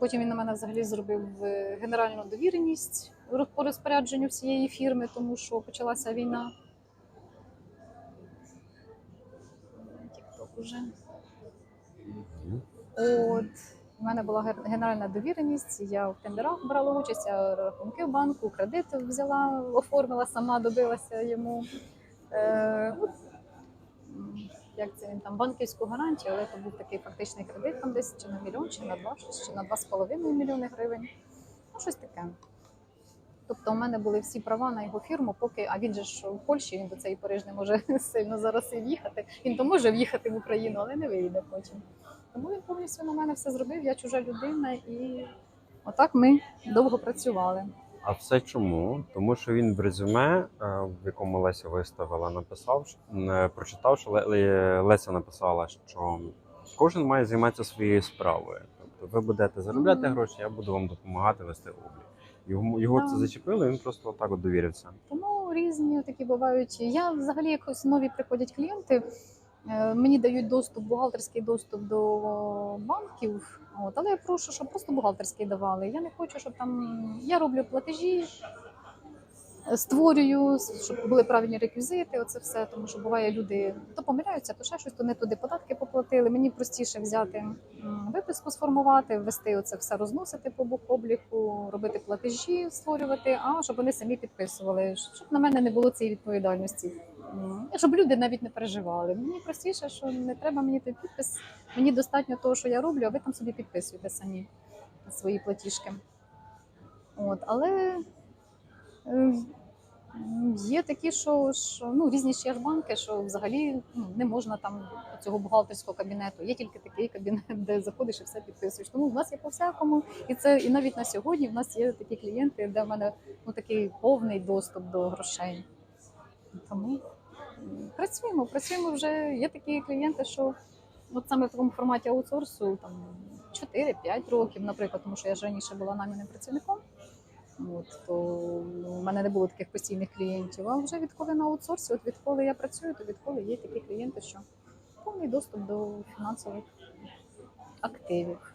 Потім він на мене взагалі зробив е, генеральну довіреність по розпорядженню всієї фірми, тому що почалася війна. Тік-ток уже. От. У мене була генеральна довіреність, я в тендерах брала участь, я рахунки в банку, кредит взяла, оформила сама, добилася йому. Е, от, як це він там, банківську гарантію, але це був такий фактичний кредит, там десь чи на мільйон, чи на два, чи на два з половиною мільйони гривень. Ну, щось таке. Тобто у мене були всі права на його фірму, поки а він же ж в Польщі, він до цієї Париж не може сильно зараз і в'їхати. Він то може в'їхати в Україну, але не вийде потім. Тому він повністю на мене все зробив. Я чужа людина, і отак ми довго працювали. А все чому? Тому що він в резюме, е, в якому Леся виставила, написав, е, прочитав, що Ле- Ле- Леся написала, що кожен має займатися своєю справою. Тобто ви будете заробляти гроші, я буду вам допомагати вести облік. Його, його це зачепило, він просто так от довірився. Тому різні такі бувають. Я взагалі якось нові приходять клієнти. Е, Мені дають доступ, бухгалтерський доступ до банків. От, але я прошу, щоб просто бухгалтерський давали. Я не хочу, щоб там я роблю платежі, е, створюю, щоб були правильні реквізити. Оце все, тому що буває люди то помиляються, то ще щось, то не туди податки поплатили. Мені простіше взяти виписку, сформувати, ввести оце все, розносити по бухобліку, робити платежі, створювати, а щоб вони самі підписували, щоб на мене не було цієї відповідальності. Щоб люди навіть не переживали. Мені простіше, що не треба мені той підпис. Мені достатньо того, що я роблю, а ви там собі підписуєте самі свої платіжки. От, але е, є такі, що, що ну, різні ще ж банки, що взагалі ну, не можна там цього бухгалтерського кабінету. Є тільки такий кабінет, де заходиш і все підписуєш. Тому в нас є по всякому, і це і навіть на сьогодні в нас є такі клієнти, де в мене ну такий повний доступ до грошей. Тому працюємо, працюємо вже. Є такі клієнти, що от саме в такому форматі аутсорсу там 4-5 років, наприклад, тому що я ж раніше була найманим працівником. От, то в мене не було таких постійних клієнтів. А вже відколи на аутсорсі, от відколи я працюю, то відколи є такі клієнти, що повний доступ до фінансових активів.